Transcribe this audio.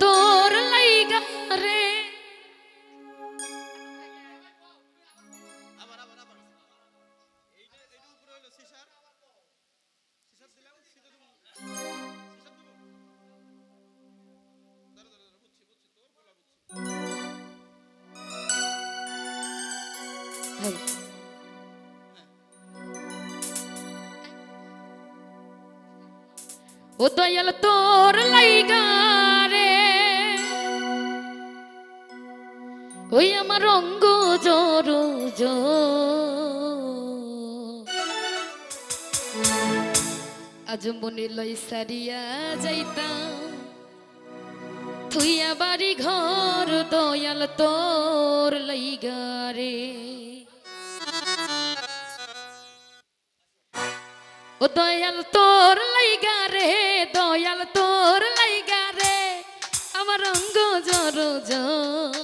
তোর বলা বুঝছি ভাই ও দয়াল তোর ওই আমার রঙ্গ জোর আজ মনে লই সারিয়া যাইতাম। থুইয়া বাড়ি ঘর দয়াল তোর লাইগা রে। ও দয়াল তোর লাইগা রে, দয়াল তোর লাইগা রে। আমার রঙ্গ জর জর